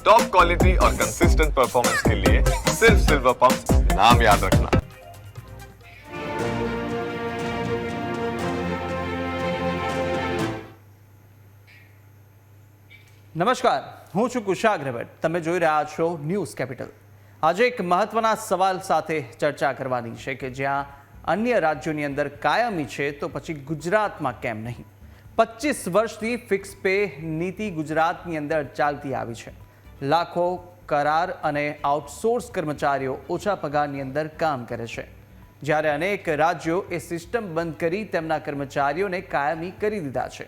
Top quality और consistent performance के लिए सिर्फ सिल्वर पंप नाम याद रखना નમસ્કાર હું છું કુશાગ્ર ભટ્ટ તમે જોઈ રહ્યા છો ન્યૂઝ કેપિટલ આજે એક મહત્વના સવાલ સાથે ચર્ચા કરવાની છે કે જ્યાં અન્ય રાજ્યોની અંદર કાયમી છે તો પછી ગુજરાતમાં કેમ નહીં પચીસ વર્ષથી ફિક્સ પે નીતિ ગુજરાતની અંદર ચાલતી આવી છે લાખો કરાર અને આઉટસોર્સ કર્મચારીઓ ઓછા પગારની અંદર કામ કરે છે. જ્યારે અનેક રાજ્યો એ સિસ્ટમ બંધ કરી તેમના કર્મચારીઓને કાયમી કરી દીધા છે.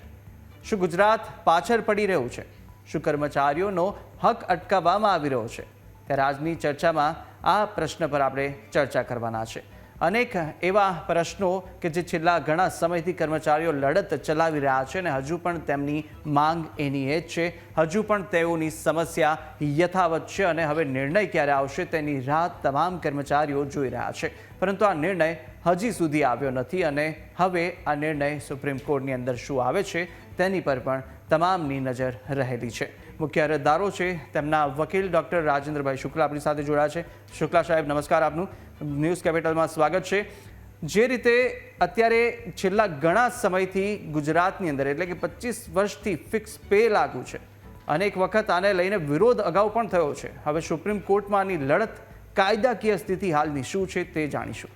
શું ગુજરાત પાછળ પડી રહ્યું છે? શું કર્મચારીઓનો હક અટકાવવામાં આવી રહ્યો છે? ત્યારે આજની ચર્ચામાં આ પ્રશ્ન પર આપણે ચર્ચા કરવાના છે. અનેક એવા પ્રશ્નો કે જે છેલ્લા ઘણા સમયથી કર્મચારીઓ લડત ચલાવી રહ્યા છે અને હજુ પણ તેમની માંગ એની એ જ છે. હજુ પણ તેઓની સમસ્યા યથાવત છે અને હવે નિર્ણય ક્યારે આવશે તેની રાહ તમામ કર્મચારીઓ જોઈ રહ્યા છે. પરંતુ આ નિર્ણય હજી સુધી આવ્યો નથી અને હવે આ નિર્ણય સુપ્રીમ કોર્ટની અંદર શું આવે છે તેની પર પણ તમામની નજર રહેલી છે. મુખ્ય અરજદારો છે, તેમના વકીલ ડૉક્ટર રાજેન્દ્રભાઈ શુક્લા આપણી સાથે જોડાયા છે. શુક્લા સાહેબ, નમસ્કાર આપનું. ન્યૂઝ કેપિટલમાં સ્વાગત છે. જે રીતે અત્યારે છેલ્લા ઘણા સમયથી ગુજરાતની અંદર, એટલે કે પચીસ વર્ષથી ફિક્સ પે લાગુ છે. અનેક વખત આને લઈને વિરોધ અગાઉ પણ થયો છે. હવે સુપ્રીમ કોર્ટમાં આની લડત કાયદાકીય સ્થિતિ હાલની શું છે તે જાણીશું.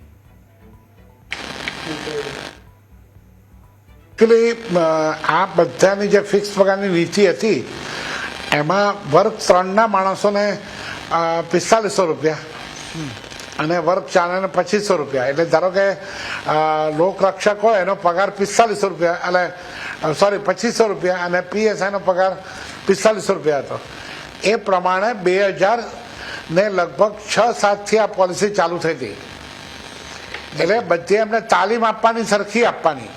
એટલે આ બધાની જે ફિક્સ પગારની નીતિ હતી એમાં વર્ગ ત્રણના માણસોને પિસ્તાલીસો રૂપિયા. અને વર્ગ ચારને પચીસો રૂપિયા. એટલે ધારો કે લોકરક્ષક હોય એનો પગાર પિસ્તાલીસો રૂપિયા, એટલે સોરી પચીસો રૂપિયા અને પીએસઆઈનો પગાર પિસ્તાલીસો રૂપિયા હતો. એ પ્રમાણે બે હજાર ને લગભગ છ સાતથી આ પોલિસી ચાલુ થઈ હતી એટલે બધી એમને તાલીમ આપવાની સરખી આપવાની.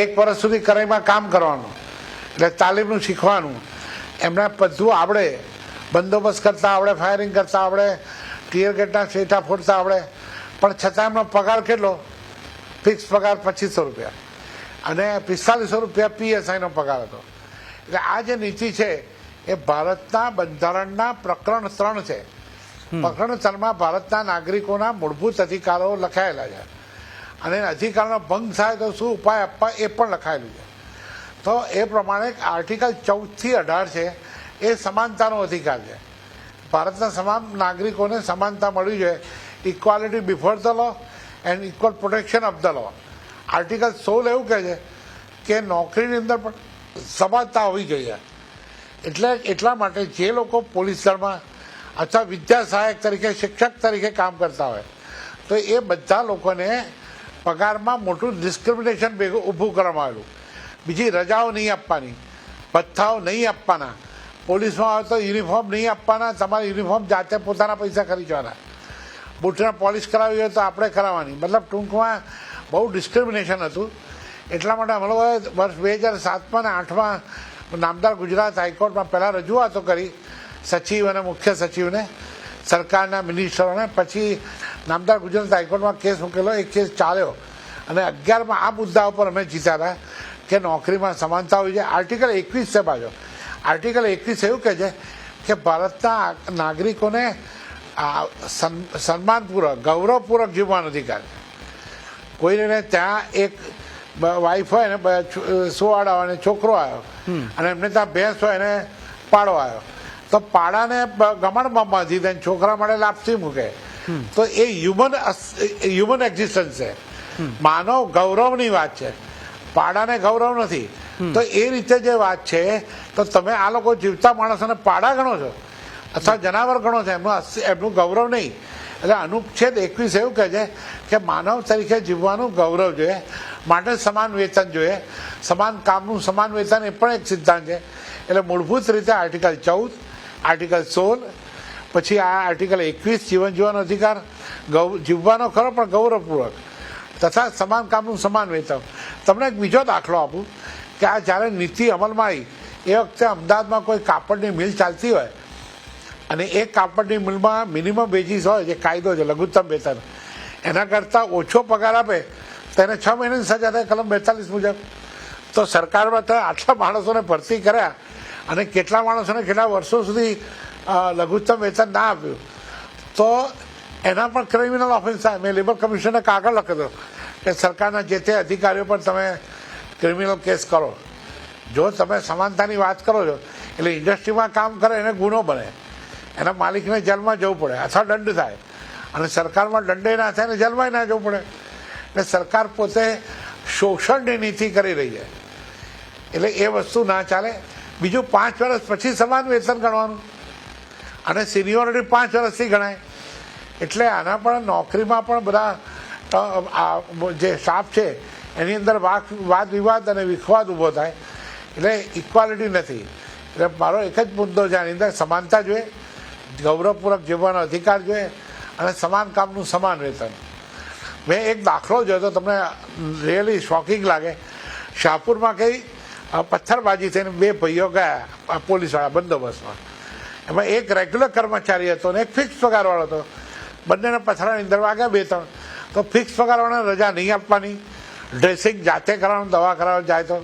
એક વર્ષ સુધી કરાઈમાં કામ કરવાનું. એટલે તાલીમનું શીખવાનું. એમને બધું આવડે. બંદોબસ્ત કરતા આવડે ફાયરિંગ કરતા આવડે ટીયર ગેટના શેઠા ફોડતા આવડે. પણ છતાં એમનો પગાર કેટલો? ફિક્સ પગાર પચીસો રૂપિયા. અને પિસ્તાલીસો રૂપિયા પીએસઆઈનો પગાર હતો. એટલે આ જે નીતિ છે એ ભારતના બંધારણના પ્રકરણ ત્રણ છે. પ્રકરણ ત્રણમાં ભારતના નાગરિકોના મૂળભૂત અધિકારો લખાયેલા છે. અને અધિકારનો ભંગ થાય તો શું ઉપાય આપવા એ પણ લખાયેલું છે. તો એ પ્રમાણે આર્ટિકલ ચૌદથી અઢાર છે, એ સમાનતાનો અધિકાર છે. ભારતના તમામ નાગરિકોને સમાનતા મળવી જોઈએ. Equality before the law and equal protection of the law article સોળ એવું કહે છે કે નોકરીની અંદર પણ સમાનતા હોવી જોઈએ. એટલે એટલા માટે જે લોકો પોલીસ દળમાં અથવા વિદ્યા સહાયક તરીકે, શિક્ષક તરીકે કામ કરતા હોય, તો એ બધા લોકોને પગારમાં મોટું ડિસ્ક્રિમિનેશન ભેગું ઊભું કરવામાં આવેલું. બીજી રજાઓ નહીં આપવાની, ભથ્થાઓ નહીં આપવાના. પોલીસમાં આવે તો યુનિફોર્મ નહીં આપવાના, તમારે યુનિફોર્મ જાતે પોતાના પૈસા ખરીદવાના. બૂટને પોલિશ કરાવી હોય તો આપણે કરાવવાની. મતલબ ટૂંકમાં બહુ ડિસ્ક્રિમિનેશન હતું. એટલા માટે અમે વર્ષ બે હજાર સાતમાં અને આઠમાં નામદાર ગુજરાત હાઈકોર્ટમાં પહેલાં રજૂઆતો કરી, સચિવ અને મુખ્ય સચિવને, સરકારના મિનિસ્ટરોને. પછી નામદાર ગુજરાત હાઈકોર્ટમાં કેસ મૂકેલો એ કેસ ચાલ્યો. અને અગિયારમાં આ મુદ્દા ઉપર અમે જીત્યા હતા. કે નોકરીમાં સમાનતા હોવી જોઈએ આર્ટિકલ એકવીસ છે પાછો આર્ટિકલ એકવીસ એવું કહે છે કે ભારતના નાગરિકોને સન્માનપૂર્વક ગૌરવપૂર્વક જીવવાનો અધિકાર કોઈને ત્યાં એક વાઈફ હોય ને બ- આવે હોય ને છોકરો આવ્યો અને એમને ત્યાં ભેંસ હોય ને પાડો આવ્યો. તો પાડાને ગમણમાં બાંધી દે છોકરા માટે લાપસી મૂકે. તો એ હ્યુમન હ્યુમન એક્ઝિસ્ટન્સ છે. માનવ ગૌરવની વાત છે. પાડાને ગૌરવ નથી. તો એ રીતે જે વાત છે, તો તમે આ લોકો જીવતા માણસોને પાડા ગણો છો? અથવા જનાવર ગણો છો? એમનું એમનું ગૌરવ નહીં. એટલે અનુચ્છેદ એકવીસ એવું કહે છે કે માનવ તરીકે જીવવાનું ગૌરવ જોઈએ, માટે સમાન વેતન જોઈએ. સમાન કામનું સમાન વેતન એ પણ એક સિદ્ધાંત છે. એટલે મૂળભૂત રીતે આર્ટિકલ ચૌદ, આર્ટિકલ સોળ, પછી આ આર્ટિકલ એકવીસ જીવન જીવવાનો અધિકાર, ગૌ, જીવવાનો ખરો પણ ગૌરવપૂર્વક. તથા સમાન કામનું સમાન વેતન તમને એક બીજો દાખલો આપું કે આ જ્યારે નીતિ અમલમાં આવી, એ વખતે અમદાવાદમાં કોઈ કાપડની મિલ ચાલતી હોય અને એ કાપડની મિલમાં મિનિમમ વેજીસ હોય, જે કાયદો છે, લઘુત્તમ વેતન, એના કરતાં ઓછો પગાર આપે, તો એને છ મહિનાની સજા થાય, કલમ બેતાલીસ મુજબ. તો સરકારમાં માટે આટલા માણસોને ભરતી કર્યા અને કેટલા માણસોને કેટલા વર્ષો સુધી લઘુત્તમ વેતન ના આપ્યું. તો એના પણ ક્રિમિનલ ઓફેન્સ થાય મેં લેબર કમિશનને કાગળ લખ્યો કે સરકારના જે તે અધિકારીઓ પર તમે ક્રિમિનલ કેસ કરો. જો તમે સમાનતાની વાત કરો છો, એટલે ઇન્ડસ્ટ્રીમાં કામ કરે એને ગુનો બને. એના માલિકને જેલમાં જવું પડે, અથવા દંડ થાય. અને સરકારમાં દંડે ના થાય ને જેલમાં ના જવું પડે. એટલે સરકાર પોતે શોષણની નીતિ કરી રહી છે. એટલે એ વસ્તુ ના ચાલે. બીજું પાંચ વર્ષ પછી સમાન વેતન ગણવાનું. અને સિનિયોરિટી પાંચ વર્ષથી ગણાય. એટલે આના પણ નોકરીમાં પણ બધા જે સ્ટાફ છે, એની અંદર વાદ વિવાદ અને વિખવાદ ઊભો થાય. એટલે ઇક્વાલિટી નથી. એટલે મારો એક જ મુદ્દો છે, આની અંદર સમાનતા જોઈએ, ગૌરવપૂર્વક જીવવાનો અધિકાર જોઈએ અને સમાન કામનું સમાન વેતન. મેં એક દાખલો જોયો તો તમને રિયલી શોકિંગ લાગે. શાહપુરમાં કઈ પથ્થરબાજી થઈને બે ભાઈઓ ગયા, પોલીસવાળા બંદોબસ્તમાં. એમાં એક રેગ્યુલર કર્મચારી હતો અને એક ફિક્સ પગારવાળો હતો. બંનેને પથરા નીંદર વાગ્યા બે ત્રણ. તો ફિક્સ પગારવાળાને રજા નહીં આપવાની. ડ્રેસિંગ જાતે કરવાનું દવા કરાવવા જાય તો.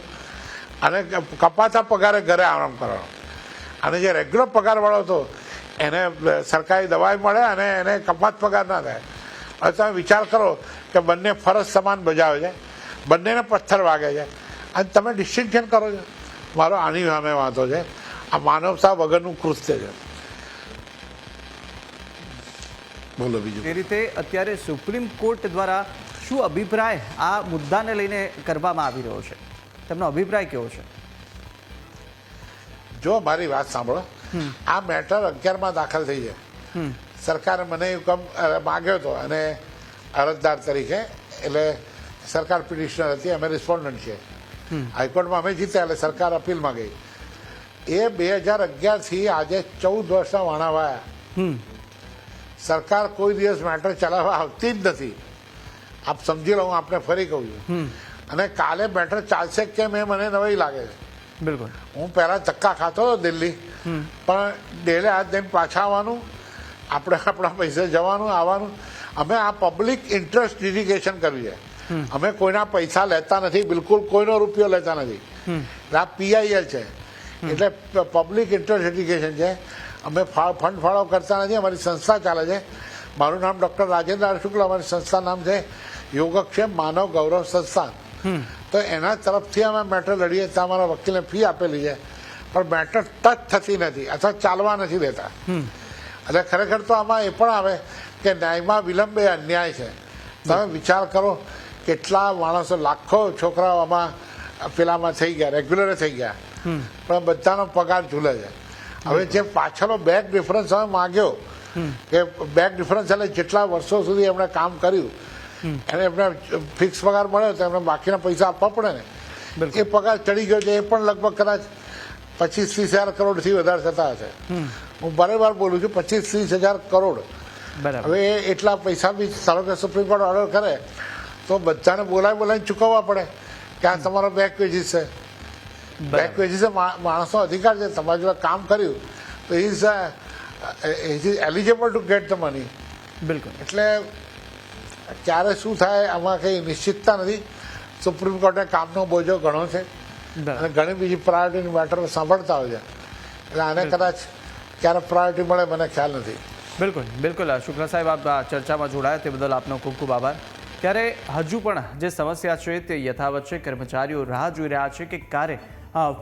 અને કપાતા પગારે ઘરે આરામ કરવાનો. અને જે રેગ્યુલર પગારવાળો હતો, એને સરકારી દવાઈ મળે અને એને કપાત પગાર ના થાય. હવે તમે વિચાર કરો કે બંને ફરજ સમાન બજાવે છે. બંનેને પથ્થર વાગે છે. અને તમે ડિસ્ટિંક્શન કરો છો. મારો આની સામે વાંધો છે. આ માનવતા વગરનું કૃત્ય છે. બોલો બીજું. એ રીતે અત્યારે સુપ્રીમ કોર્ટ દ્વારા શું અભિપ્રાય આ મુદ્દાને લઈને કરવામાં આવી રહ્યો છે? તેમનો અભિપ્રાય કેવો છે? જો મારી વાત સાંભળો આ મેટર અગિયારમાં દાખલ થઈ છે. સરકારે મને હુકમ માગ્યો હતો અને અરજદાર તરીકે એટલે સરકાર પિટિશનર હતી અમે રિસ્પોન્ડન્ટ છીએ. હાઈકોર્ટમાં અમે જીત્યા એટલે સરકાર અપીલમાં ગઈ. એ બે હજાર અગિયારથી આજે ચૌદ વર્ષના વાણા વાયા. સરકાર કોઈ દિવસ મેટર ચલાવવા આવતી જ નથી. આપ સમજી લો હું આપને ફરી કહું છું. અને કાલે મેટર ચાલશે કેમ એ મને નવાઈ લાગે છે. બિલકુલ. હું પહેલા ધક્કા ખાતો હતો દિલ્હી. પણ ડેલે હાથ દઈને પાછા આવવાનું આપણે આપણા પૈસે જવાનું આવવાનું. અમે આ પબ્લિક ઇન્ટરેસ્ટ લિટિગેશન કર્યું છે. અમે કોઈના પૈસા લેતા નથી બિલકુલ કોઈનો રૂપિયો લેતા નથી. આ પીઆઈએલ છે. એટલે પબ્લિક ઇન્ટરેસ્ટ લિટિગેશન છે. અમે ફંડ ફાળો કરતા નથી અમારી સંસ્થા ચાલે છે. મારું નામ ડૉક્ટર રાજેન્દ્ર શુક્લ અમારી સંસ્થા નામ છે યોગક્ષેમ માનવ ગૌરવ સંસ્થાન. તો એના તરફથી અમે મેટર લડીએ ત્યાં અમારા વકીલને ફી આપેલી છે. પણ મેટર ટચ થતી નથી અથવા ચાલવા નથી દેતા. એટલે ખરેખર તો આમાં એ પણ આવે કે ન્યાયમાં વિલંબ એ અન્યાય છે. તમે વિચાર કરો કેટલા માણસો લાખો છોકરાઓ આમાં પેલામાં થઈ ગયા રેગ્યુલર થઈ ગયા. પણ બધાનો પગાર ઝૂલે છે. હવે જે પાછળનો બેક ડિફરન્સ અમે માગ્યો કે બેક ડિફરન્સ એટલે જેટલા વર્ષો સુધી એમણે કામ કર્યું અને એમને ફિક્સ પગાર મળ્યો તો એમને બાકીના પૈસા આપવા પડે ને. એ પગાર ચડી ગયો છે એ પણ લગભગ કદાચ પચીસ ત્રીસ હજાર કરોડથી વધારે થતા હશે. હું બરાબર બોલું છું પચીસ ત્રીસ હજાર કરોડ. હવે એટલા પૈસા બી ધારો કે સુપ્રીમ કોર્ટ ઓર્ડર કરે તો બધાને બોલાવી બોલાવીને ચૂકવવા પડે કે આ તમારો બેક વેજીસ છે. બેક વેજીસ માણસનો અધિકાર છે તમારી જોડે કામ કર્યું તો is is eligible to get the money બિલકુલ. એટલે ક્યારે શું થાય આમાં કંઈ નિશ્ચિતતા નથી. સુપ્રીમ કોર્ટે કામનો બોજો ઘણો છે. અને ઘણી બીજી પ્રાયોરિટીની મેટર સાંભળતા હોય છે. એટલે આને કદાચ ક્યારે પ્રાયોરિટી મળે મને ખ્યાલ નથી. બિલકુલ બિલકુલ. શુક્લ સાહેબ આપ ચર્ચામાં જોડાયા તે બદલ આપનો ખૂબ ખૂબ આભાર. ત્યારે હજુ પણ જે સમસ્યા છે તે યથાવત છે. કર્મચારીઓ રાહ જોઈ રહ્યા છે કે ક્યારે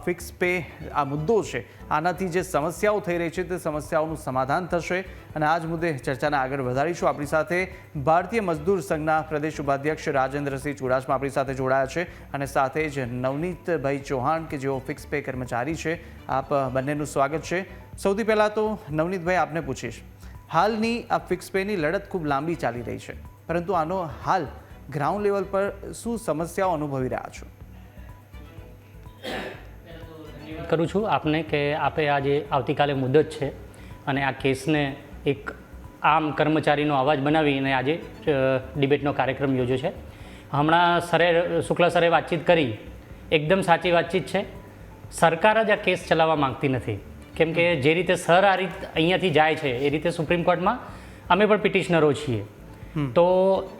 ફિક્સ પે, આ મુદ્દો છે, આનાથી જે સમસ્યાઓ થઈ રહી છે તે સમસ્યાઓનું સમાધાન થશે. અને આ જ મુદ્દે ચર્ચાને આગળ વધારીશું. આપણી સાથે ભારતીય મજદૂર સંઘના પ્રદેશ ઉપાધ્યક્ષ રાજેન્દ્રસિંહ ચુડાસમા આપણી સાથે જોડાયા છે. અને સાથે જ નવનીતભાઈ ચૌહાણ કે જેઓ ફિક્સ પે કર્મચારી છે, આપ બંનેનું સ્વાગત છે. સૌથી પહેલાં તો નવનીતભાઈ, આપને પૂછીશ. હાલની આ ફિક્સ પેની લડત ખૂબ લાંબી ચાલી રહી છે. પરંતુ આનો હાલ ગ્રાઉન્ડ લેવલ પર શું સમસ્યાઓ અનુભવી રહ્યા છો? કરું છું આપને કે આપે આજે આવતીકાલે મુદત છે અને આ કેસને એક આમ કર્મચારીનો અવાજ બનાવીને આજે ડિબેટનો કાર્યક્રમ યોજ્યો છે. હમણાં સરે શુક્લા સરે વાતચીત કરી. એકદમ સાચી વાતચીત છે. સરકાર જ આ કેસ ચલાવવા માંગતી નથી. કેમ કે જે રીતે સર આ રીત અહીંયાથી જાય છે એ રીતે સુપ્રીમ કોર્ટમાં અમે પણ પિટિશનરો છીએ. તો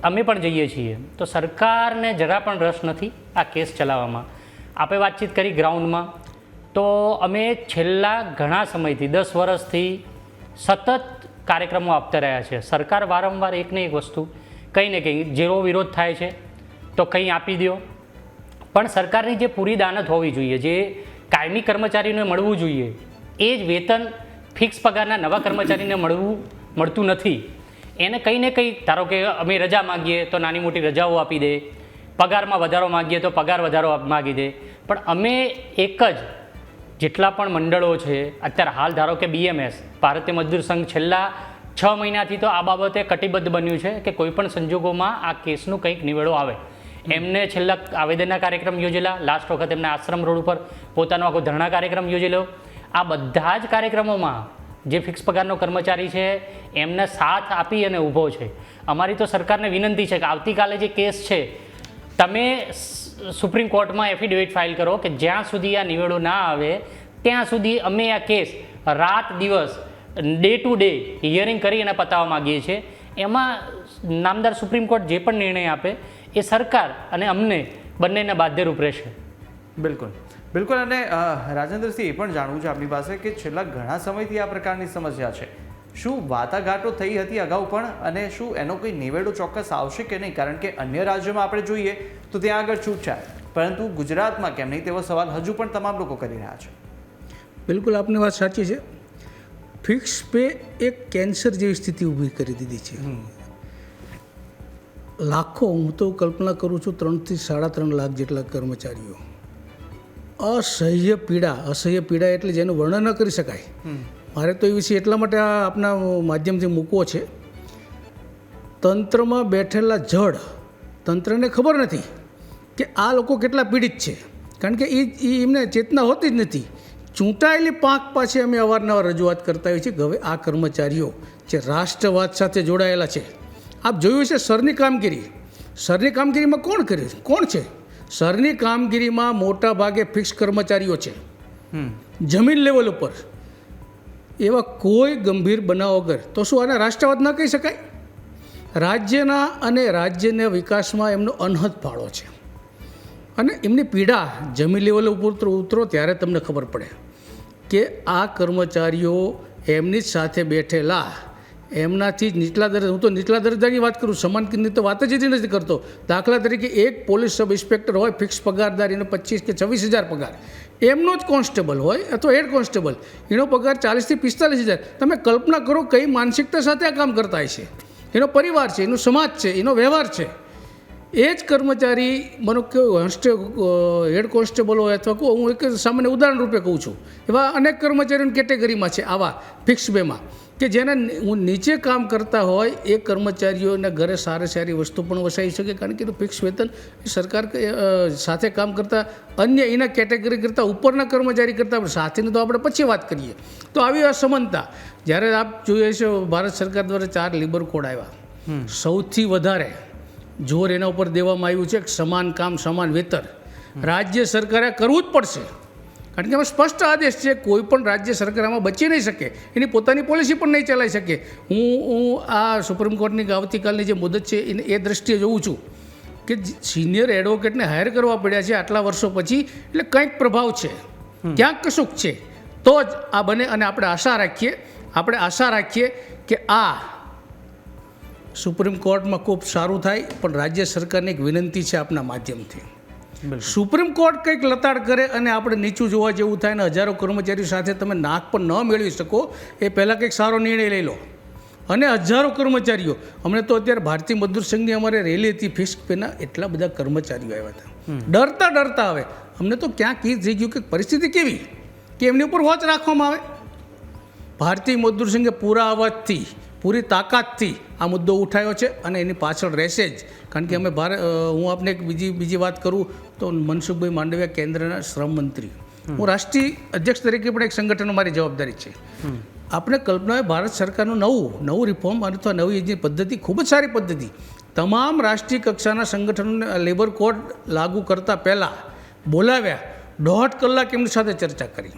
અમે પણ જઈએ છીએ. તો સરકારને જરા પણ રસ નથી આ કેસ ચલાવવામાં. આપણે વાતચીત કરી ગ્રાઉન્ડમાં. તો અમે છેલ્લા ઘણા સમયથી, દસ વર્ષથી સતત કાર્યક્રમો આપતા રહ્યા છે સરકાર વારંવાર એક ને એક વસ્તુ કંઈ ને કંઈ જેવો વિરોધ થાય છે, તો કંઈ આપી દો. પણ સરકારની જે પૂરી દાનત હોવી જોઈએ, જે કાયમી કર્મચારીને મળવું જોઈએ, એ જ વેતન ફિક્સ પગારના નવા કર્મચારીને મળવું, મળતું નથી. એને કંઈ ને કંઈ, ધારો કે અમે રજા માગીએ તો નાની મોટી રજાઓ આપી દે, પગારમાં વધારો માગીએ તો પગાર વધારો માગી દે. પણ અમે એક જ જેટલા પણ મંડળો છે, અત્યારે હાલ ધારો કે બીએમએસ ભારતીય મજદૂર સંઘ છેલ્લા છ મહિનાથી તો આ બાબતે કટિબદ્ધ બન્યું છે કે કોઈપણ સંજોગોમાં આ કેસનું કંઈક નિવેડો આવે. એમને છેલ્લા આવેદનના કાર્યક્રમ યોજેલા, લાસ્ટ વખત એમના આશ્રમ રોડ ઉપર પોતાનો આખો ધરણા કાર્યક્રમ યોજેલો. આ બધા જ કાર્યક્રમોમાં જે ફિક્સ પગારનો કર્મચારી છે, એમને સાથ આપી અને ઊભો છે. અમારી તો સરકારને વિનંતી છે કે આવતીકાલે જે કેસ છે, તમે સુપ્રીમ કોર્ટમાં એફિડેવિટ ફાઇલ કરો કે જ્યાં સુધી આ નિવેડો ના આવે, ત્યાં સુધી અમે આ કેસ રાત દિવસ ડે ટુ ડે હિયરિંગ કરી અને પતાવવા માગીએ છીએ. એમાં નામદાર સુપ્રીમ કોર્ટ જે પણ નિર્ણય આપે, એ સરકાર અને અમને બંનેને બાધ્યરૂપ રહેશે. બિલકુલ. બિલકુલ, અને રાજેન્દ્રસિંહ એ પણ જાણવું છે આપની પાસે કે છેલ્લા ઘણા સમયથી આ પ્રકારની સમસ્યા છે. શું વાટાઘાટો થઈ હતી અગાઉ પણ અને શું એનો કોઈ નિવેડો ચોક્કસ આવશે કે નહીં? કારણ કે અન્ય રાજ્યોમાં આપણે જોઈએ તો ત્યાં આગળ છૂટછાટ પરંતુ ગુજરાતમાં કેમ નહીં તેવો સવાલ હજુ પણ તમામ લોકો કરી રહ્યા છે. બિલકુલ આપની વાત સાચી છે. ફિક્સ પે એક કેન્સર જેવી સ્થિતિ ઊભી કરી દીધી છે. લાખો હું તો કલ્પના કરું છું ત્રણથી સાડા ત્રણ લાખ જેટલા કર્મચારીઓ. અસહ્ય પીડા અસહ્ય પીડા એટલે જેનું વર્ણન ન કરી શકાય. મારે તો એ વિશે એટલા માટે આ આપના માધ્યમથી મૂકવો છે. તંત્રમાં બેઠેલા જડ તંત્રને ખબર નથી કે આ લોકો કેટલા પીડિત છે. કારણ કે એ એ એમને ચેતના હોતી જ નથી. ચૂંટાયેલી પાંખ પાસે અમે અવારનવાર રજૂઆત કરતા હોઈએ છીએ કે હવે આ કર્મચારીઓ જે રાષ્ટ્રવાદ સાથે જોડાયેલા છે આપ જોયું છે સરની કામગીરી. સરની કામગીરીમાં કોણ કર્યું કોણ છે? સરની કામગીરીમાં મોટા ભાગે ફિક્સ કર્મચારીઓ છે. જમીન લેવલ ઉપર. એવા કોઈ ગંભીર બનાવ વગર, તો શું આને રાષ્ટ્રવાદ ન કહી શકાય? રાજ્યના અને રાજ્યના વિકાસમાં એમનો અનહદ ફાળો છે. અને એમની પીડા જમીન લેવલ ઉપર ઉતરો ત્યારે તમને ખબર પડે કે આ કર્મચારીઓ એમની જ સાથે બેઠેલા એમનાથી જ નીચલા દરજ્જા હું તો નીચલા દરજ્જાની વાત કરું, સમાન કિંમતની તો વાત જ એથી નથી કરતો. દાખલા તરીકે એક પોલીસ સબ ઇન્સ્પેક્ટર હોય, ફિક્સ પગારદાર એને પચીસ કે છવ્વીસ હજાર પગાર. એમનો જ કોન્સ્ટેબલ હોય, અથવા હેડ કોન્સ્ટેબલ. એનો પગાર ચાલીસથી પિસ્તાલીસ હજાર. તમે કલ્પના કરો કઈ માનસિકતા સાથે આ કામ કરતા હોય છે. એનો પરિવાર છે, એનો સમાજ છે, એનો વ્યવહાર છે. એ જ કર્મચારી મને કેવું હોન્સ્ટે હેડ કોન્સ્ટેબલ હોય અથવા કહું હું એક સામાન્ય ઉદાહરણ રૂપે કહું છું. એવા અનેક કર્મચારીઓની કેટેગરીમાં છે આવા ફિક્સ બેમાં કે જેને હું નીચે કામ કરતા હોય એ કર્મચારીઓના ઘરે સારી સારી વસ્તુ પણ વસાવી શકે કારણ કે એનું ફિક્સ વેતન સરકાર સાથે કામ કરતા અન્ય એના કેટેગરી કરતાં ઉપરના કર્મચારી કરતાં સાથેની તો આપણે પછી વાત કરીએ. તો આવી અસમાનતા જ્યારે આપ જોઈએ છો ભારત સરકાર દ્વારા ચાર લેબર કોડ આવ્યા. સૌથી વધારે જોર એના ઉપર દેવામાં આવ્યું છે કે સમાન કામ સમાન વેતન રાજ્ય સરકારે કરવું જ પડશે. કારણ કે એમાં સ્પષ્ટ આદેશ છે કોઈ પણ રાજ્ય સરકાર આમાં બચી નહીં શકે. એની પોતાની પોલિસી પણ નહીં ચલાવી શકે. હું હું આ સુપ્રીમ કોર્ટની આવતીકાલની જે મુદત છે એને એ દ્રષ્ટિએ જોઉં છું કે સિનિયર એડવોકેટને હાયર કરવા પડ્યા છે આટલા વર્ષો પછી એટલે કંઈક પ્રભાવ છે. ક્યાંક કશુંક છે. તો જ આ બને અને આપણે આશા રાખીએ આપણે આશા રાખીએ કે આ સુપ્રીમ કોર્ટમાં ખૂબ સારું થાય પણ રાજ્ય સરકારને એક વિનંતી છે આપના માધ્યમથી. સુપ્રીમ કોર્ટ કંઈક લતાડ કરે અને આપણે નીચું જોવા જેવું થાય ને હજારો કર્મચારીઓ સાથે તમે નાક પણ ન મેળવી શકો એ પહેલાં કંઈક સારો નિર્ણય લઈ લો. અને હજારો કર્મચારીઓ અમને તો અત્યારે ભારતીય મજદૂર સંઘની અમારે રેલી હતી ફિક્સ પેના એટલા બધા કર્મચારીઓ આવ્યા હતા. ડરતા ડરતા આવે અમને તો ક્યાંક એ થઈ ગયું કે પરિસ્થિતિ કેવી? કે એમની ઉપર વોચ રાખવામાં આવે? ભારતીય મજદૂર સંઘે પૂરા અવાજથી પૂરી તાકાતથી આ મુદ્દો ઉઠાવ્યો છે અને એની પાછળ રહેશે જ. કારણ કે અમે ભારત હું આપને એક બીજી બીજી વાત કરું તો મનસુખભાઈ માંડવિયા કેન્દ્રના શ્રમ મંત્રી. હું રાષ્ટ્રીય અધ્યક્ષ તરીકે પણ એક સંગઠન મારી જવાબદારી છે. આપણે કલ્પના ભારત સરકારનું નવું નવું રિફોર્મ અથવા નવી જે પદ્ધતિ, ખૂબ જ સારી પદ્ધતિ. તમામ રાષ્ટ્રીય કક્ષાના સંગઠનોને લેબર કોડ લાગુ કરતાં પહેલાં બોલાવ્યા, દોઢ કલાક એમની સાથે ચર્ચા કરી.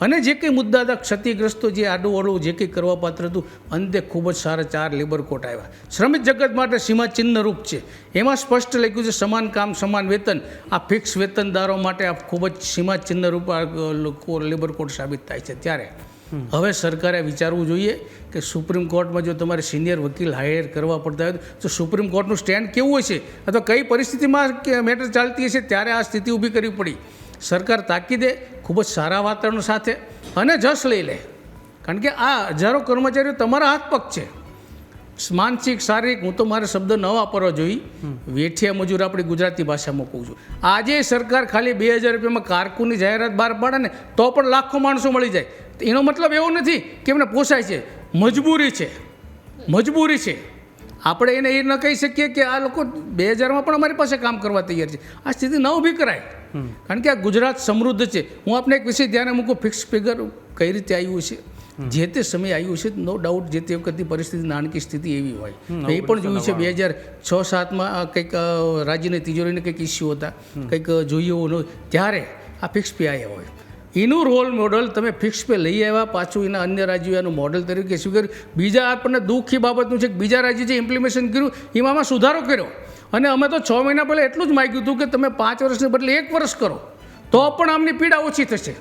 અને જે કંઈ મુદ્દા હતા, ક્ષતિગ્રસ્તો જે આડું જે કંઈ કરવા પાત્ર હતું, અંતે ખૂબ જ સારા ચાર લેબર કોટ આવ્યા. શ્રમિક જગત માટે સીમા ચિહ્નરૂપ છે. એમાં સ્પષ્ટ લખ્યું છે, સમાન કામ, સમાન વેતન. આ ફિક્સ વેતનદારો માટે આ ખૂબ જ સીમા ચિહ્નરૂપ લેબર કોડ સાબિત થાય છે. ત્યારે હવે સરકારે વિચારવું જોઈએ કે સુપ્રીમ કોર્ટમાં જો તમારે સિનિયર વકીલ હાયર કરવા પડતા હોય, તો સુપ્રીમ કોર્ટનું સ્ટેન્ડ કેવું હશે? અથવા કઈ પરિસ્થિતિમાં મેટર ચાલતી હશે? ત્યારે આ સ્થિતિ ઊભી કરવી પડી. સરકાર તાકીદે ખૂબ જ સારા વાતાવરણ સાથે અને જશ લઈ લે. કારણ કે આ હજારો કર્મચારીઓ તમારા હાથ પગ છે. માનસિક, શારીરિક, હું તો મારે શબ્દ ન વાપરવો જોઈએ. વેઠિયા મજૂર આપણી ગુજરાતી ભાષામાં કહું છું. આજે સરકાર ખાલી બે હજાર રૂપિયામાં કારકુનની જાહેરાત બહાર પાડે ને તો પણ લાખો માણસો મળી જાય. એનો મતલબ એવો નથી કે એમને પોસાય છે. મજબૂરી છે. મજબૂરી છે. આપણે એને એ ન કહી શકીએ કે આ લોકો બે હજારમાં પણ અમારી પાસે કામ કરવા તૈયાર છે. આ સ્થિતિ ન ઊભી કરાય. કારણ કે આ ગુજરાત સમૃદ્ધ છે. હું આપને એક વિષય ધ્યાને મૂકું ફિક્સ ફિગર કઈ રીતે આવ્યું છે? જે તે સમયે આવ્યું છે નો ડાઉટ જે તે વખતની પરિસ્થિતિ નાણાકીય સ્થિતિ એવી હોય. એ પણ જોયું છે બે હજાર છ સાતમાં આ કંઈક રાજ્યની તિજોરીને કંઈક ઇસ્યુ હતા. કંઈક જોઈએ એવું ત્યારે આ ફિક્સ પે આવ્યા હોય. એનું રોલ મોડલ તમે ફિક્સ પે લઈ આવ્યા પાછું એના અન્ય રાજ્યો એનું મોડલ તરીકે શું કર્યું બીજા આપણને દુઃખી બાબતનું છે કે બીજા રાજ્ય જે ઇમ્પ્લિમેશન કર્યું એમાં સુધારો કર્યો. અને અમે તો છ મહિના પહેલાં એટલું જ માગ્યું હતું કે તમે પાંચ વર્ષને બદલે એક વર્ષ કરો. તો પણ આમની પીડા ઓછી થશે.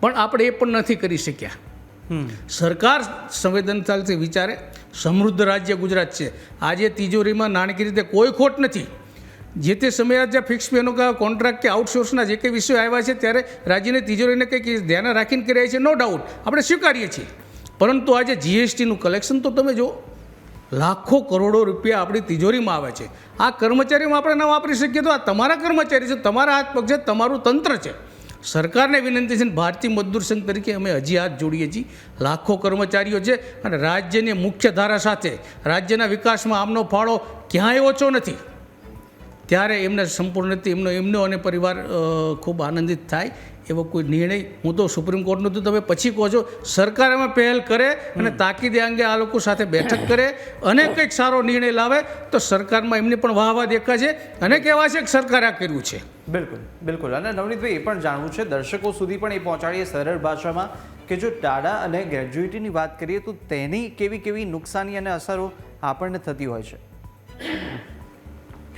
પણ આપણે એ પણ નથી કરી શક્યા. સરકાર સંવેદનશીલથી વિચારે. સમૃદ્ધ રાજ્ય ગુજરાત છે. આજે તિજોરીમાં નાણાકીય રીતે કોઈ ખોટ નથી. જે તે સમયે જે ફિક્સ પેનો કોન્ટ્રાક્ટ કે આઉટસોર્સના જે કંઈ વિષયો આવ્યા છે ત્યારે રાજ્યની તિજોરીને કંઈક ધ્યાન રાખીને કર્યા છે નો ડાઉટ આપણે સ્વીકારીએ છીએ. પરંતુ આજે જીએસટીનું કલેક્શન તો તમે જો લાખો કરોડો રૂપિયા આપણી તિજોરીમાં આવે છે. આ કર્મચારીમાં આપણે ન વાપરી શકીએ તો આ તમારા કર્મચારી છે, તમારા હાથ પગ છે, તમારું તંત્ર છે. સરકારને વિનંતી છે ભારતીય મજદૂર સંઘ તરીકે અમે હજી હાથ જોડીએ છીએ. લાખો કર્મચારીઓ છે અને રાજ્યની મુખ્ય ધારા સાથે, રાજ્યના વિકાસમાં આમનો ફાળો ક્યાંય ઓછો નથી. ત્યારે એમને સંપૂર્ણ રીતે એમનો એમનો અને પરિવાર ખૂબ આનંદિત થાય. એવો કોઈ નિર્ણય? હું તો સુપ્રીમ કોર્ટનું તો તમે પછી કહો છો સરકાર એમાં પહેલ કરે અને તાકીદે અંગે આ લોકો સાથે બેઠક કરે અને કંઈક સારો નિર્ણય લાવે તો સરકારમાં એમને પણ વાહ વાહ દેખાશે અને કહેવા છે કે સરકારે આ કર્યું છે. બિલકુલ બિલકુલ. અને નવનીતભાઈ એ પણ જાણવું છે દર્શકો સુધી પણ એ પહોંચાડીએ સરળ ભાષામાં કે જો ટાડા અને ગ્રેજ્યુએટીની વાત કરીએ તો તેની કેવી કેવી નુકસાની અને અસરો આપણને થતી હોય છે?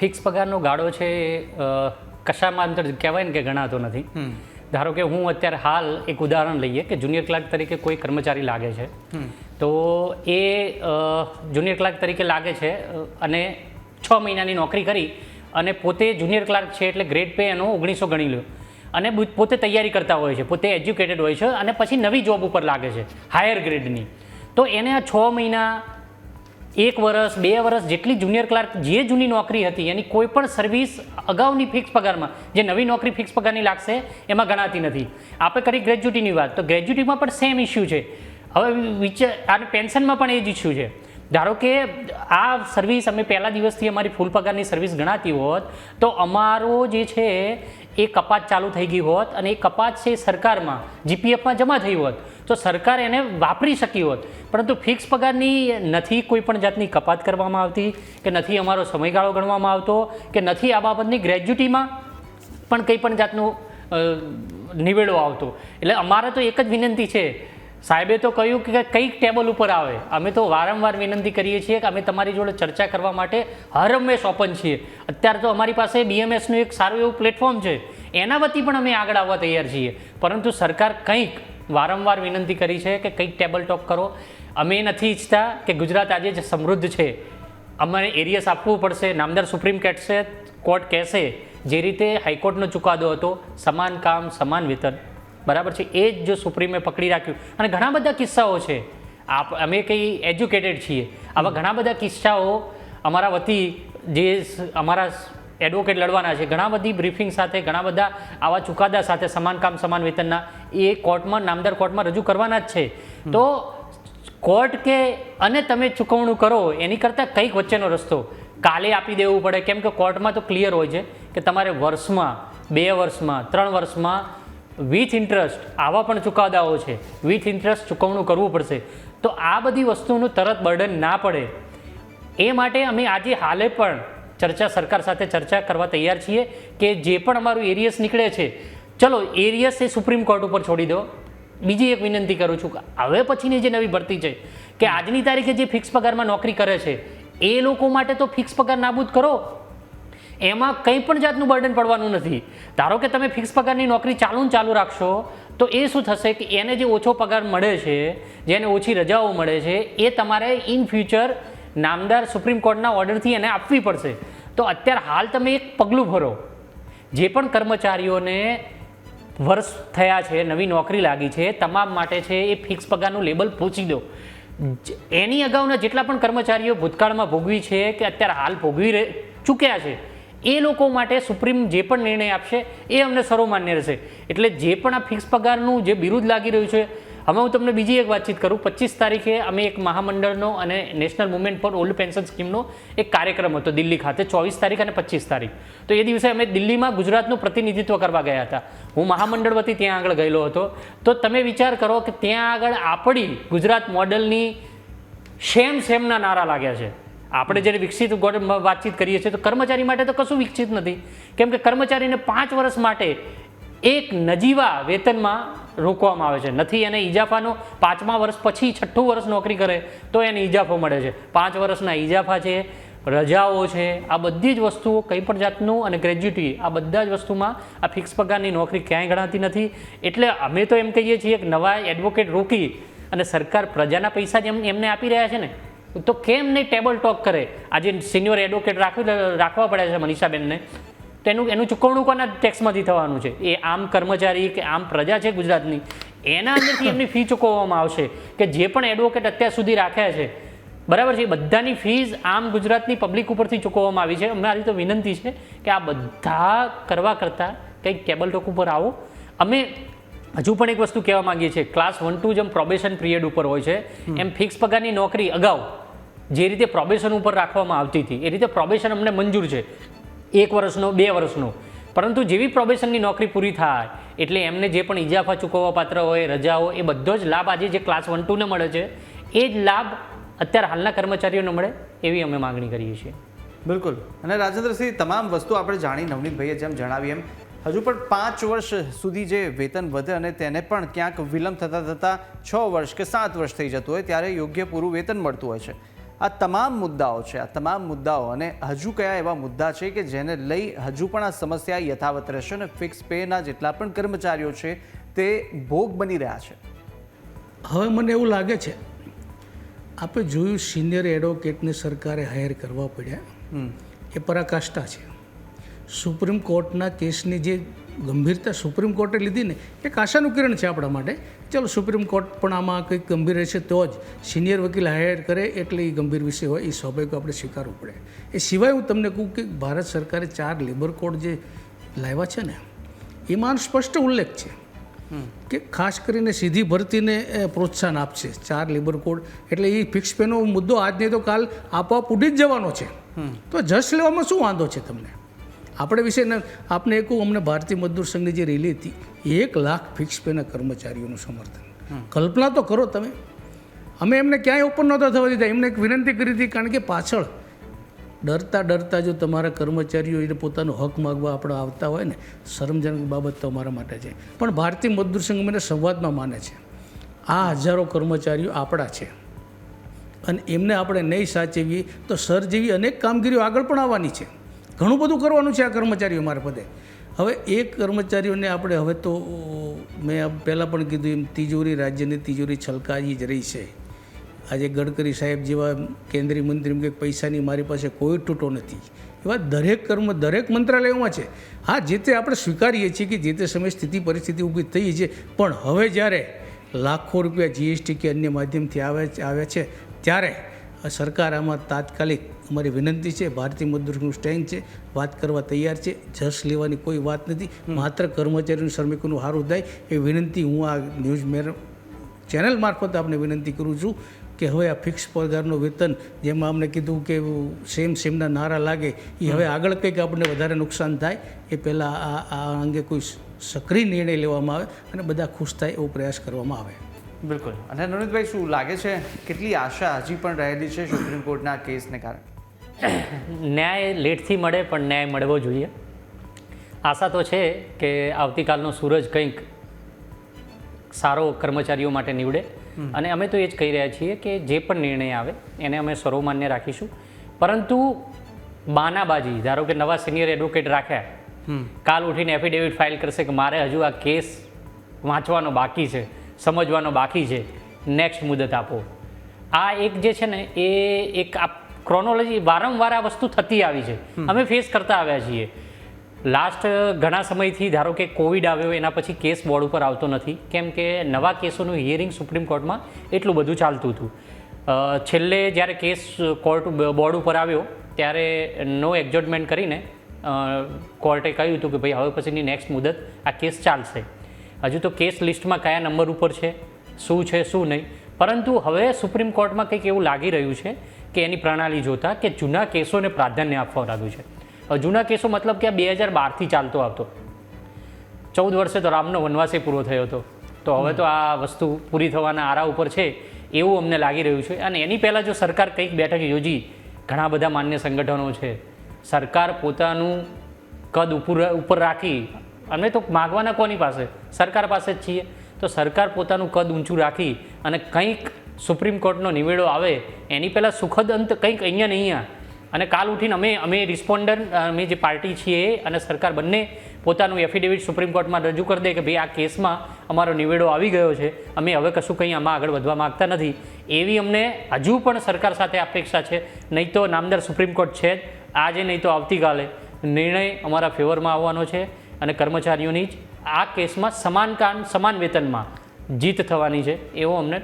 ફિક્સ પગારનો ગાળો છે કશામાં અંતર કહેવાય ને કે ગણાતો નથી. ધારો કે હું અત્યારે હાલ એક ઉદાહરણ લઈએ કે જુનિયર ક્લાર્ક તરીકે કોઈ કર્મચારી લાગે છે. તો એ જુનિયર ક્લાર્ક તરીકે લાગે છે અને છ મહિનાની નોકરી કરી અને પોતે જુનિયર ક્લાર્ક છે એટલે ગ્રેડ પે એનો ઓગણીસો ગણી લો અને પોતે તૈયારી કરતા હોય છે પોતે એજ્યુકેટેડ હોય છે અને પછી નવી જોબ ઉપર લાગે છે હાયર ગ્રેડની. તો એને આ છ મહિના એક વર્ષ બે વર્ષ જેટલી જુનિયર ક્લાર્ક જે જૂની નોકરી હતી, એની કોઈ પણ સર્વિસ અગાઉની ફિક્સ પગારમાં, જે નવી નોકરી ફિક્સ પગારની લાગશે, એમાં ગણાતી નથી. આપણે કરી ગ્રેજ્યુટીની વાત. તો ગ્રેજ્યુટીમાં પણ સેમ ઇસ્યુ છે. હવે વિચાર, અને પેન્શનમાં પણ એ જ ઇસ્યુ છે. ધારો કે આ સર્વિસ અમે પહેલા દિવસથી અમારી ફૂલ પગારની સર્વિસ ગણાતી હોત, તો અમારો જે છે એ કપાત ચાલુ થઈ ગઈ હોત અને એ કપાત છે સરકારમાં જીપીએફમાં જમા થઈ હોત, તો સરકાર એને વાપરી શકી હોત. પરંતુ ફિક્સ પગારની નથી કોઈ પણ જાતની કપાત કરવામાં આવતી, કે નથી અમારો સમયગાળો ગણવામાં આવતો, કે નથી આ બાબતની ગ્રેજ્યુટીમાં પણ કંઈ પણ જાતનું નિવેડો આવતો. એટલે અમારે તો એક જ વિનંતી છે સાહેબે તો કહ્યું કે કંઈક ટેબલ ઉપર આવે. અમે તો વારંવાર વિનંતી કરીએ છીએ કે અમે તમારી જોડે ચર્ચા કરવા માટે હર ઓપન છીએ. અત્યારે તો અમારી પાસે બીએમએસનું એક સારું એવું પ્લેટફોર્મ છે. એના વતી પણ અમે આગળ આવવા તૈયાર છીએ. પરંતુ સરકાર કંઈક વારંવાર વિનંતી કરી છે કે કંઈક ટેબલ ટોક કરો. અમે નથી ઈચ્છતા કે ગુજરાત આજે જે સમૃદ્ધ છે. અમારે એરિયસ આપવું પડશે, નામદાર સુપ્રીમ કહેશે કોર્ટ કહેશે, જે રીતે હાઈકોર્ટનો ચુકાદો હતો, સમાન કામ, સમાન વેતન. બરાબર છે? એ જ જો સુપ્રીમે પકડી રાખ્યું. અને ઘણા બધા કિસ્સાઓ છે. આપ અમે કંઈ એજ્યુકેટેડ છીએ. આવા ઘણા બધા કિસ્સાઓ અમારા વતી જે અમારા એડવોકેટ લડવાના છે ઘણા બધી બ્રીફિંગ સાથે ઘણા બધા આવા ચુકાદા સાથે સમાન કામ સમાન વેતનના એ કોર્ટમાં નામદાર કોર્ટમાં રજૂ કરવાના જ છે. તો કોર્ટ કે અને તમે ચૂકવણું કરો એની કરતાં કંઈક વચ્ચેનો રસ્તો. કાલે આપી દેવું પડે. કેમ કે કોર્ટમાં તો ક્લિયર હોય છે કે તમારે વર્ષમાં બે વર્ષમાં ત્રણ વર્ષમાં વિથ ઇન્ટરેસ્ટ આવા પણ ચુકાદાઓ છે, વિથ ઇન્ટરેસ્ટ ચૂકવણું કરવું પડશે. તો આ બધી વસ્તુનું તરત બર્ડન ના પડે. એ માટે અમે આજે હાલે પણ ચર્ચા સરકાર સાથે ચર્ચા કરવા તૈયાર છીએ કે જે પણ અમારું એરિયસ નીકળે છે, ચલો એરિયસ એ સુપ્રીમ કોર્ટ ઉપર છોડી દો. બીજી એક વિનંતી કરું છું કે હવે પછીની જે નવી ભરતી છે, કે આજની તારીખે જે ફિક્સ પગારમાં નોકરી કરે છે, એ લોકો માટે તો ફિક્સ પગાર નાબૂદ કરો. એમાં કંઈ પણ જાતનું બર્ડન પડવાનું નથી. ધારો કે તમે ફિક્સ પગારની નોકરી ચાલુ ચાલુ રાખશો, તો એ શું થશે કે એને જે ઓછો પગાર મળે છે, જેને ઓછી રજાઓ મળે છે, એ તમારે ઇન ફ્યુચર નામદાર સુપ્રીમ કોર્ટના ઓર્ડરથી એને આપવી પડશે. તો અત્યારે હાલ તમે એક પગલું ભરો. જે પણ કર્મચારીઓને વર્ષ થયા છે, નવી નોકરી લાગી છે, તમામ માટે છે એ ફિક્સ પગારનું લેબલ પૂછી દો. એની અગાઉના જેટલા પણ કર્મચારીઓ ભૂતકાળમાં ભોગવી છે કે અત્યારે હાલ ભોગવી રહે- ચૂક્યા છે એ લોકો માટે સુપ્રીમ જે પણ નિર્ણય આપશે, એ અમને સર્વમાન્ય રહેશે. એટલે જે પણ આ ફિક્સ પગારનું જે બિરુદ લાગી રહ્યું છે હવે હું તમને બીજી એક વાતચીત કરું. પચીસ તારીખે અમે એક મહામંડળનો અને national movement for old pension સ્કીમનો એક કાર્યક્રમ હતો દિલ્હી ખાતે, ચોવીસ તારીખ અને પચીસ તારીખ. તો એ દિવસે અમે દિલ્હીમાં ગુજરાતનું પ્રતિનિધિત્વ કરવા ગયા હતા. હું મહામંડળ વતી ત્યાં આગળ ગયેલો હતો. તો તમે વિચાર કરો કે ત્યાં આગળ આપણી ગુજરાત મોડલની સેમ સેમના નારા લાગ્યા છે. આપણે જ્યારે વિકસિત વાતચીત કરીએ છીએ, તો કર્મચારી માટે તો કશું વિકસિત નથી. કેમ કે કર્મચારીને પાંચ વર્ષ માટે એક નજીવા વેતનમાં રોકવામાં આવે છે. નથી એને ઇજાફાનો પાંચમા વર્ષ પછી છઠ્ઠું વર્ષ નોકરી કરે, તો એને ઇજાફો મળે છે. પાંચ વર્ષના ઇજાફા છે, રજાઓ છે, આ બધી જ વસ્તુઓ કંઈ પણ જાતનું અને ગ્રેજ્યુટી, આ બધા જ વસ્તુમાં આ ફિક્સ પગારની નોકરી ક્યાંય ગણાતી નથી. એટલે અમે તો એમ કહીએ છીએ કે નવા એડવોકેટ રોકી અને સરકાર પ્રજાના પૈસા જેમ એમને આપી રહ્યા છે ને. તો કેમ નહીં ટેબલ ટોક કરે? આજે સિનિયર એડવોકેટ રાખ્યું રાખવા પડે છે મનીષાબેનને. તો એનું ચૂકવણું કોના ટેક્સમાંથી થવાનું છે? એ આમ કર્મચારી કે આમ પ્રજા છે ગુજરાતની? એના અંદરથી એમની ફી ચૂકવવામાં આવશે કે જે પણ એડવોકેટ અત્યાર સુધી રાખ્યા છે. બરાબર છે? બધાની ફીઝ આમ ગુજરાતની પબ્લિક ઉપરથી ચૂકવવામાં આવી છે. અમારી તો વિનંતી છે કે આ બધા કરવા કરતાં કંઈક ટેબલ ટોક ઉપર આવો. અમે હજુ પણ એક વસ્તુ કહેવા માંગીએ છીએ ક્લાસ વન ટુ જેમ પ્રોબેશન પિરિયડ ઉપર હોય છે એમ ફિક્સ પગારની નોકરી અગાઉ જે રીતે પ્રોબેશન ઉપર રાખવામાં આવતી હતી એ રીતે પ્રોબેશન અમને મંજૂર છે એક વર્ષનો બે વર્ષનો. પરંતુ જેવી પ્રોબેશનની નોકરી પૂરી થાય એટલે એમને જે પણ ઇજાફા ચૂકવવા પાત્ર હોય રજાઓ એ બધો જ લાભ આજે જે ક્લાસ વન ટુને મળે છે એ જ લાભ અત્યારે હાલના કર્મચારીઓને મળે એવી અમે માગણી કરીએ છીએ. બિલકુલ. અને રાજેન્દ્રસિંહ તમામ વસ્તુ આપણે જાણી નવનીતભાઈએ જેમ જણાવી એમ હજુ પણ પાંચ વર્ષ સુધી જે વેતન વધે અને તેને પણ ક્યાંક વિલંબ થતાં થતાં છ વર્ષ કે સાત વર્ષ થઈ જતું હોય ત્યારે યોગ્ય પૂરું વેતન મળતું હોય છે. આ તમામ મુદ્દાઓ છે આ તમામ મુદ્દાઓ અને હજુ કયા એવા મુદ્દા છે કે જેને લઈ હજુ પણ આ સમસ્યા યથાવત રહેશે અને ફિક્સ પેના જેટલા પણ કર્મચારીઓ છે તે ભોગ બની રહ્યા છે. હવે મને એવું લાગે છે આપણે જોયું સિનિયર એડવોકેટને સરકારે હાયર કરવા પડ્યા. એ પરાકાષ્ઠા છે. સુપ્રીમ કોર્ટના કેસની જે ગંભીરતા સુપ્રીમ કોર્ટે લીધી ને એક આશાનું કિરણ છે આપણા માટે. ચલો સુપ્રીમ કોર્ટ પણ આમાં કંઈક ગંભીર રહેશે તો જ સિનિયર વકીલ હાયર કરે એટલે એ ગંભીર વિષય હોય એ સ્વાભાવિક આપણે સ્વીકારવું પડે. એ સિવાય હું તમને કહું કે ભારત સરકારે ચાર લેબર કોડ જે લાવ્યા છે ને એમાં સ્પષ્ટ ઉલ્લેખ છે કે ખાસ કરીને સીધી ભરતીને પ્રોત્સાહન આપશે ચાર લેબર કોડ. એટલે એ ફિક્સ પેનો મુદ્દો આજ નહીં તો કાલ આપોઆપ ઉડી જ જવાનો છે. તો જશ લેવામાં શું વાંધો છે તમને? આપણે વિશે ને આપને એક કહું અમને ભારતીય મજદૂર સંઘની જે રેલી હતી એક લાખ ફિક્સ પેના કર્મચારીઓનું સમર્થન. કલ્પના તો કરો તમે. અમે એમને ક્યાંય ઓપન નહોતા થવા દીધા. એમને એક વિનંતી કરી હતી કારણ કે પાછળ ડરતા ડરતા જો તમારા કર્મચારીઓ એને પોતાનો હક માગવા આપણે આવતા હોય ને શરમજનક બાબત તો અમારા માટે છે. પણ ભારતીય મજદૂર સંઘ મને સંવાદમાં માને છે. આ હજારો કર્મચારીઓ આપણા છે. અને એમને આપણે નહીં સાચવીએ તો સર જેવી અનેક કામગીરીઓ આગળ પણ આવવાની છે. ઘણું બધું કરવાનું છે આ કર્મચારીઓ મારફતે હવે એ કર્મચારીઓને આપણે હવે તો મેં પહેલાં પણ કીધું એમ, તિજોરી રાજ્યની તિજોરી છલકાઈ જ રહી છે. આજે ગડકરી સાહેબ જેવા કેન્દ્રીય મંત્રી કે પૈસાની મારી પાસે કોઈ તૂટો નથી. એવા દરેક કર્મ, દરેક મંત્રાલયોમાં છે. હા, જે તે આપણે સ્વીકારીએ છીએ કે જે તે સમયે સ્થિતિ, પરિસ્થિતિ ઊભી થઈ છે, પણ હવે જ્યારે લાખો રૂપિયા જીએસટી કે અન્ય માધ્યમથી આવે આવ્યા છે, ત્યારે સરકાર આમાં તાત્કાલિક અમારી વિનંતી છે ભારતીય મજદૂરનું સ્ટેન્ડ છે વાત કરવા તૈયાર છે જસ લેવાની કોઈ વાત નથી. માત્ર કર્મચારીનું શ્રમિકોનું સારું થાય એ વિનંતી હું આ ન્યૂઝ મેર ચેનલ મારફત આપને વિનંતી કરું છું કે હવે આ ફિક્સ પગારનું વેતન જેમાં અમને કીધું કે સેમ સેમના નારા લાગે એ હવે આગળ કંઈક આપણને વધારે નુકસાન થાય એ પહેલાં આ આ અંગે કોઈ સક્રિય નિર્ણય લેવામાં આવે અને બધા ખુશ થાય એવો પ્રયાસ કરવામાં આવે. બિલકુલ. અને નવનીતભાઈ શું લાગે છે? કેટલી આશા હજી પણ રહેલી છે સુપ્રીમ કોર્ટના કેસને કારણે? ન્યાય લેટથી મળે પણ ન્યાય મળવો જોઈએ. આશા તો છે કે આવતીકાલનો સૂરજ કંઈક સારો કર્મચારીઓ માટે નીવડે. અને અમે તો એ જ કહી રહ્યા છીએ કે જે પણ નિર્ણય આવે એને અમે સર્વમાન્ય રાખીશું. પરંતુ બાનાબાજી ધારો કે નવા સિનિયર એડવોકેટ રાખ્યા કાલ ઉઠીને એફિડેવિટ ફાઇલ કરશે કે મારે હજુ આ કેસ વાંચવાનો બાકી છે સમજવાનો બાકી છે નેક્સ્ટ મુદત આપો. આ એક જે છે ને એ એક આ ક્રોનોલોજી વારંવાર આ વસ્તુ થતી આવી છે. અમે ફેસ કરતા આવ્યા છીએ. લાસ્ટ ઘણા સમયથી ધારો કે કોવિડ આવ્યો એના પછી કેસ બોર્ડ ઉપર આવતો નથી. કેમ કે નવા કેસોનું હિયરિંગ સુપ્રીમ કોર્ટમાં એટલું બધું ચાલતું હતું. છેલ્લે જ્યારે કેસ કોર્ટ બોર્ડ ઉપર આવ્યો ત્યારે નો એક્જોટમેન્ટ કરીને કોર્ટે કહ્યું હતું કે ભાઈ હવે પછીની નેક્સ્ટ મુદત આ કેસ ચાલશે. હજુ તો કેસ લિસ્ટમાં કયા નંબર ઉપર છે શું છે શું નહીં. પરંતુ હવે સુપ્રીમ કોર્ટમાં કંઈક એવું લાગી રહ્યું છે કે એની પ્રણાલી જોતા કે જૂના કેસોને પ્રાધાન્ય આપવા લાગ્યું છે. જૂના કેસો મતલબ કે આ બે હજાર બારથી ચાલતો આવતો. ચૌદ વર્ષે તો રામનો વનવાસે પૂરો થયો હતો. તો હવે તો આ વસ્તુ પૂરી થવાના આરા ઉપર છે, એવું અમને લાગી રહ્યું છે. અને એની પહેલાં જો સરકાર કંઈક બેઠક યોજી, ઘણા બધા માન્ય સંગઠનો છે. સરકાર પોતાનું કદ ઉપર ઉપર રાખી, અમે તો માગવાના કોની પાસે? સરકાર પાસે જ છીએ. તો સરકાર પોતાનું કદ ઊંચું રાખી અને કંઈક સુપ્રીમ કોર્ટનો નિવેડો આવે, એની પહેલાં સુખદ અંત કંઈક અહીંયા ને અહીંયા અને કાલ ઉઠીને અમે અમે રિસ્પોન્ડન્ટ અમે જે પાર્ટી છીએ અને સરકાર બંને પોતાનું એફિડેવિટ સુપ્રીમ કોર્ટમાં રજૂ કરી દે કે ભાઈ આ કેસમાં અમારો નિવેડો આવી ગયો છે, અમે હવે કશું કંઈ આમાં આગળ વધવા માગતા નથી. એવી અમને હજુ પણ સરકાર સાથે અપેક્ષા છે, નહીં તો નામદાર સુપ્રીમ કોર્ટ છે જ, આજે નહીં તો આવતીકાલે. નિર્ણય અમારા ફેવરમાં આવવાનો છે અને કર્મચારીઓની જ આ કેસમાં સમાન કામ, સમાન વેતનમાં જીત થવાની છે, એવો અમને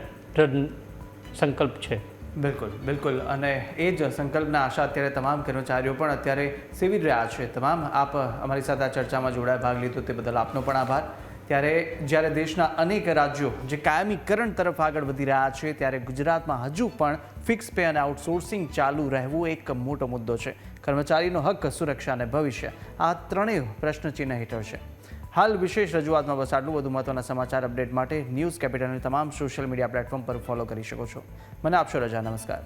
સંકલ્પ છે. બિલકુલ બિલકુલ. અને એ જ સંકલ્પના આશા અત્યારે તમામ કર્મચારીઓ પણ અત્યારે સેવી રહ્યા છે. તમામ આપ અમારી સાથે આ ચર્ચામાં જોડાયા, ભાગ લીધો તે બદલ આપનો પણ આભાર. ત્યારે જ્યારે દેશના અનેક રાજ્યો જે કાયમીકરણ તરફ આગળ વધી રહ્યા છે, ત્યારે ગુજરાતમાં હજુ પણ ફિક્સ પે અને આઉટસોર્સિંગ ચાલુ રહેવું એક મોટો મુદ્દો છે. કર્મચારીનો હક, સુરક્ષા અને ભવિષ્ય આ ત્રણેય પ્રશ્નચિહ્ન હેઠળ છે. હાલ વિશેષ રજૂઆતમાં બસ આટલું વધુ મહત્વના સમાચાર અપડેટ માટે ન્યૂઝ કેપિટલની તમામ સોશિયલ મીડિયા પ્લેટફોર્મ પર ફોલો કરી શકો છો. મને આપશો રજા. નમસ્કાર.